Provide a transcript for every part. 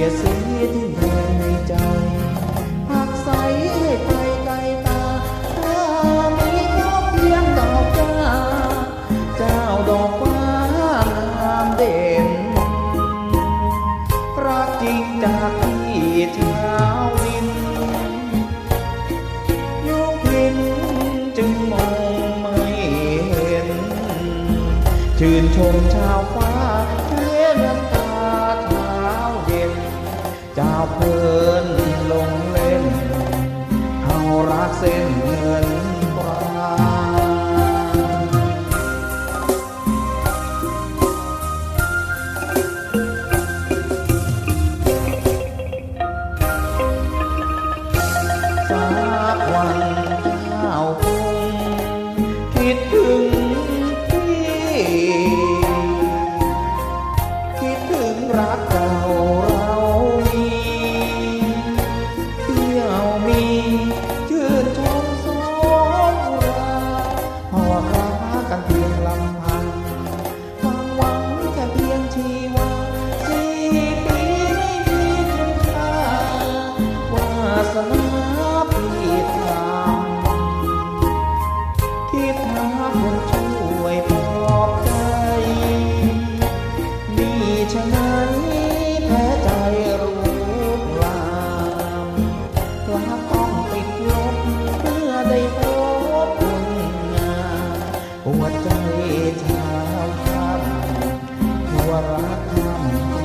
อย่าเสียที่แทงในใจผักใสให้ไปไกลตาถ้ามีก็เพียงดอกจ้าเจ้าดอกฟ้างามเด่นรักจริงจากพี่ชาวดินยุพินจึงมองไม่เห็น ชื่นชมชาว รักเส้นเงินตราสัก นาพี่ทำคิดหาคนช่วยปลอบใจมีฉะนั้นแพ้ใจรูปลามรักต้องติดลบเมื่อได้พบคนงามหัวใจชาวคำหัวรักคำ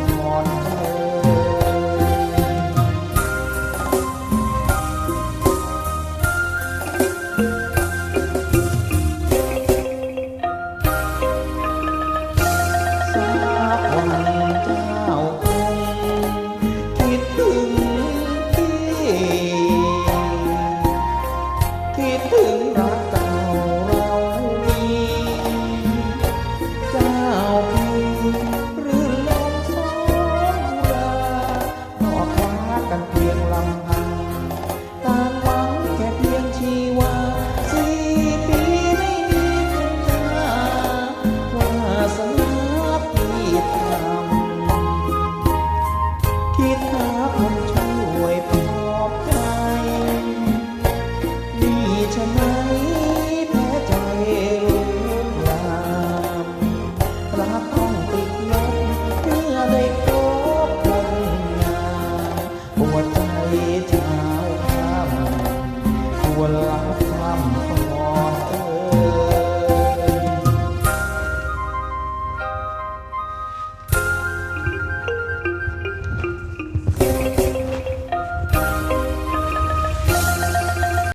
าว